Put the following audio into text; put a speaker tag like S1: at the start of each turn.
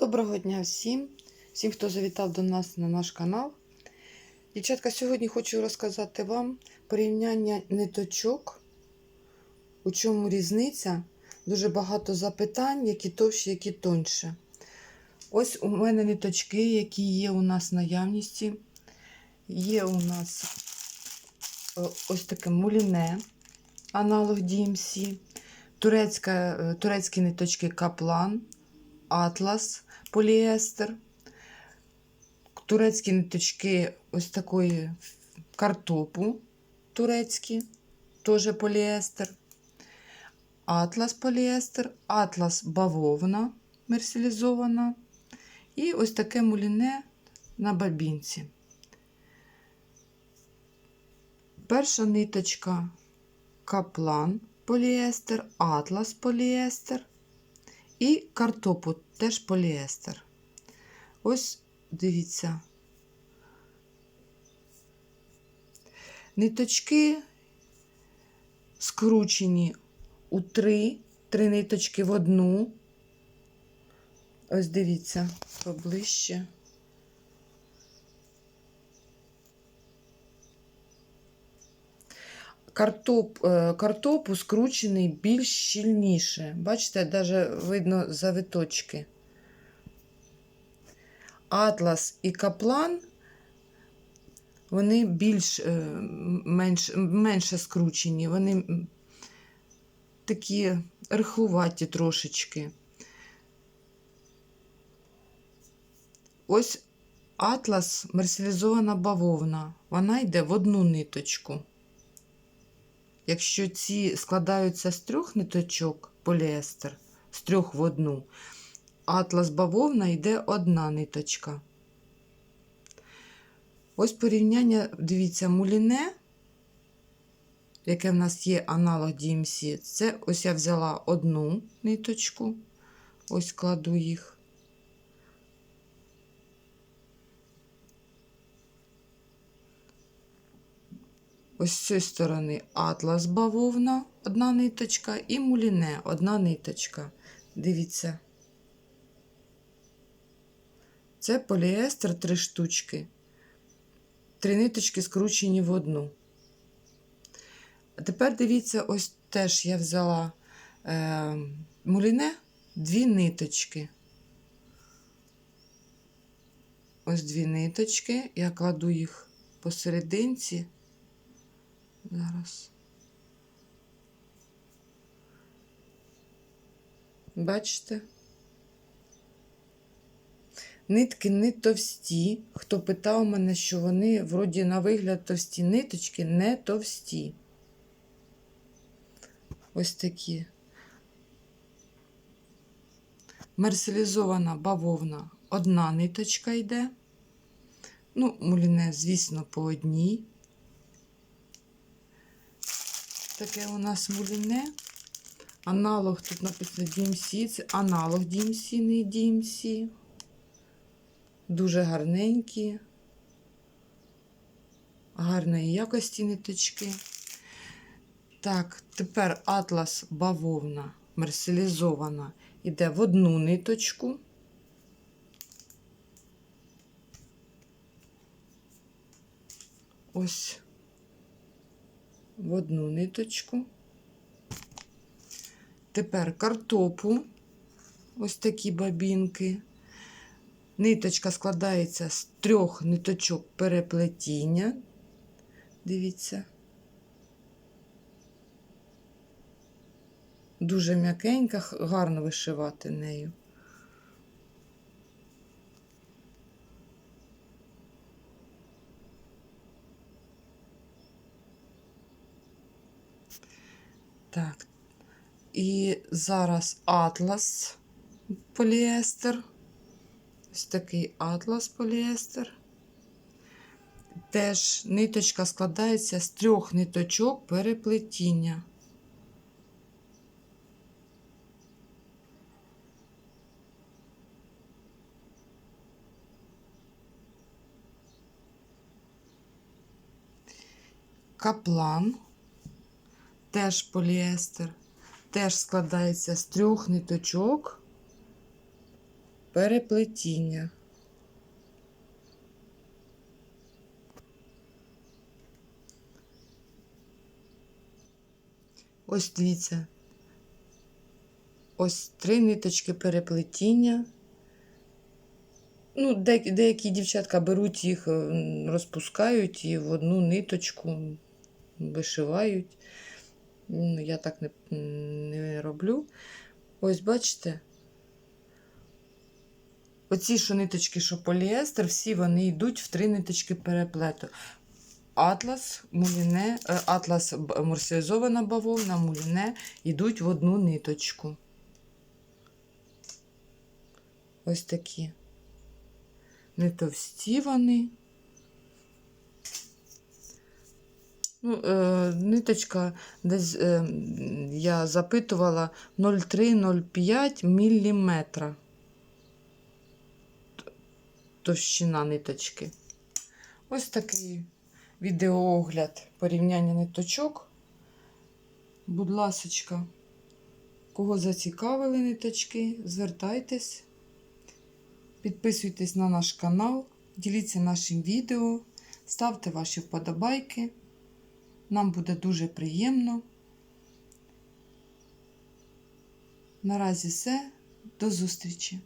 S1: Доброго дня всім, всім, хто завітав до нас на наш канал. Дівчатка, сьогодні хочу розказати вам порівняння ниточок, у чому різниця. Дуже багато запитань, які товщі, які тоньше. Ось у мене ниточки, які є у нас в наявності. Є у нас е, ось таке муліне, аналог DMC, турецька, е, турецькі ниточки Каплан. Атлас поліестер, турецькі ниточки ось такої картопу турецькі, теж поліестер, атлас поліестер, атлас бавовна мерсілізована. І ось таке муліне на бабінці. Перша ниточка каплан поліестер, атлас поліестер. І картопу теж поліестер. Ось дивіться. Ниточки скручені у три, три ниточки в одну. Ось дивіться, поближче. Картоп, е, картопу скручений більш щільніше. Бачите, навіть видно завиточки. Атлас і каплан, вони більш е, менш, менше скручені, вони такі рихлуваті трошечки. Ось атлас мерсеризована бавовна. Вона йде в одну ниточку. Якщо ці складаються з трьох ниточок поліестер, з трьох в одну, атлас бавовна йде одна ниточка. Ось порівняння, дивіться, муліне, яке в нас є аналог DMC, це ось я взяла одну ниточку, ось кладу їх. Ось з цієї сторони атлас бавовна, одна ниточка, і муліне одна ниточка. Дивіться. Це поліестер три штучки. Три ниточки скручені в одну. А тепер дивіться, ось теж я взяла е, муліне дві ниточки. Ось дві ниточки. Я кладу їх посерединці. Зараз. Бачите? Нитки не товсті. Хто питав мене, що вони, вроді, на вигляд товсті ниточки, не товсті. Ось такі. Мерселізована бавовна. Одна ниточка йде. Ну, муліне, звісно, по одній. Таке у нас муліне. Аналог, тут написано DMC, це аналог DMC, не DMC. Дуже гарненькі, гарної якості ниточки. Так, тепер атлас бавовна мерселізована йде в одну ниточку. Ось в одну ниточку. Тепер картопу, ось такі бабінки. Ниточка складається з трьох ниточок переплетіння. Дивіться. Дуже м'якенька, гарно вишивати нею. Так. І зараз атлас поліестер. Ось такий атлас поліестер. Теж ниточка складається з трьох ниточок переплетіння. Каплан теж поліестер, теж складається з трьох ниточок переплетіння. Ось дивіться. Ось три ниточки переплетіння. Ну, деякі, деякі дівчатка беруть їх, розпускають і в одну ниточку вишивають. Ну, я так не, не роблю. Ось бачите. Оці що ниточки, що поліестер, всі вони йдуть в три ниточки переплету. Атлас, муліне, е, атлас б- бавовна, муліне йдуть в одну ниточку. Ось такі. Не товсті вони. Ну, е, ниточка десь е, я запитувала 0,3-0,5 міліметра. Товщина ниточки. Ось такий відеоогляд порівняння ниточок. Будь ласочка, кого зацікавили ниточки, звертайтесь. Підписуйтесь на наш канал, діліться нашим відео, ставте ваші вподобайки. Нам буде дуже приємно. Наразі все. До зустрічі!